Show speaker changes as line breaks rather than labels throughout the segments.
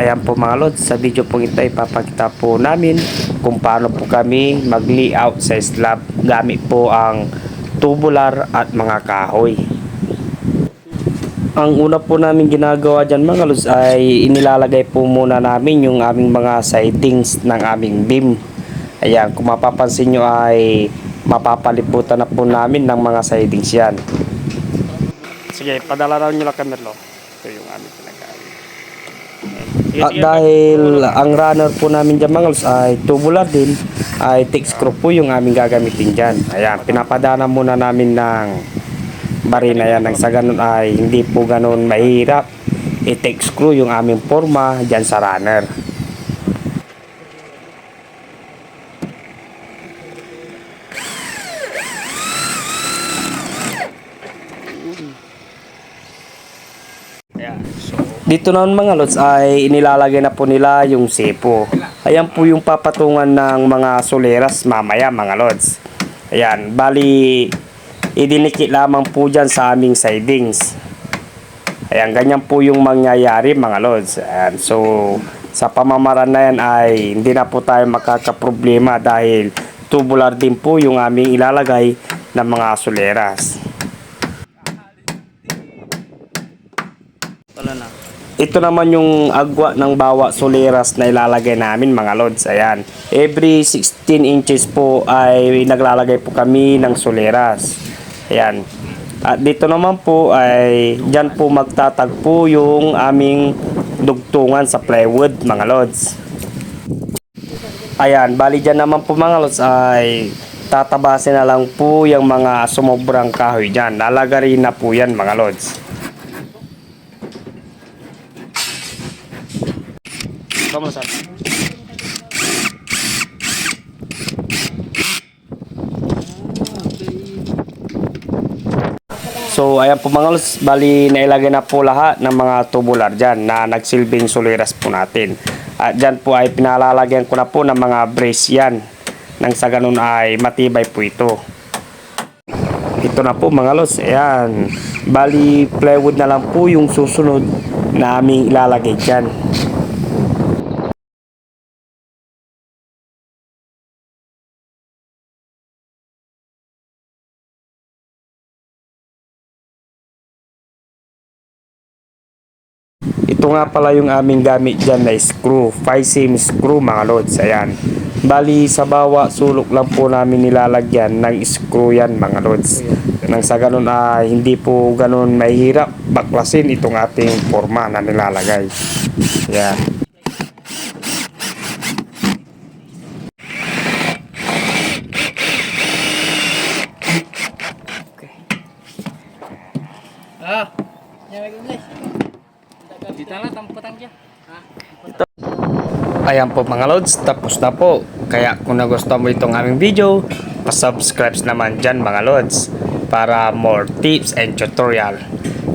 ayan po mga lods, sa video po ito ipapakita po namin kung paano po kami mag-layout sa slab gamit po ang tubular at mga kahoy. Ang una po namin ginagawa dyan mga lods ay inilalagay po muna namin yung aming mga sidings ng aming beam. Ayan, kung mapapansin nyo ay mapapalibutan na po namin ng mga sidings yan. Sige, padala raw nyo lang kamerlo. Ito yung aming pinagkain. At dahil ang runner po namin dyan lods ay tubular din, ay thick screw po yung aming gagamitin dyan. Ayan, pinapadana muna namin ng barina yan. Nang sa ganun ay hindi po ganun mahirap. I-thick screw yung aming forma dyan sa runner. Dito naman mga lods ay inilalagay na po nila yung sepo. Ayan po yung papatungan ng mga soleras mamaya mga lods. Ayan, bali idinikit lamang po dyan sa aming sidings. Ayan, ganyan po yung mangyayari mga lods. Ayan, so sa pamamaraan na yan ay hindi na po tayo makakaproblema dahil tubular din po yung aming ilalagay ng mga soleras.
Wala na.
Ito naman yung agwa ng bawa soleras na ilalagay namin mga lods. Ayan. Every 16 inches po ay naglalagay po kami ng soleras. Ayan. At dito naman po ay dyan po magtatagpo yung aming dugtungan sa plywood mga lods. Ayan. Bali dyan naman po mga lods ay tatabasin na lang po yung mga sumobrang kahoy dyan. Lalagarin na po yan mga lods. Vamos a So, ayan po mga lods, bali nailagay na po lahat ng mga tubular dyan na nagsilbing suliras po natin. At dyan po ay pinalalagyan ko na po ng mga brace yan. Nang sa ganun ay matibay po ito. Ito na po mga lods, ayan. Bali plywood na lang po yung susunod na aming ilalagay dyan. Ito nga pala yung aming gamit dyan na screw. 5 seam screw mga lods. Ayan. Bali sa bawa sulok lang po namin nilalagyan ng screw yan mga lods. Nang sa ganun ah, hindi po ganun mahirap baklasin itong ating forma na nilalagay. Ayan.
Ah. Lagi guys. Dito na tampatang siya. Ha?
Ayan po mga lods, tapos na po. Kaya kung nagustuhan mo itong aming video, pa-subscribe naman dyan mga lods para more tips and tutorial.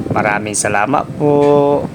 Maraming salamat po.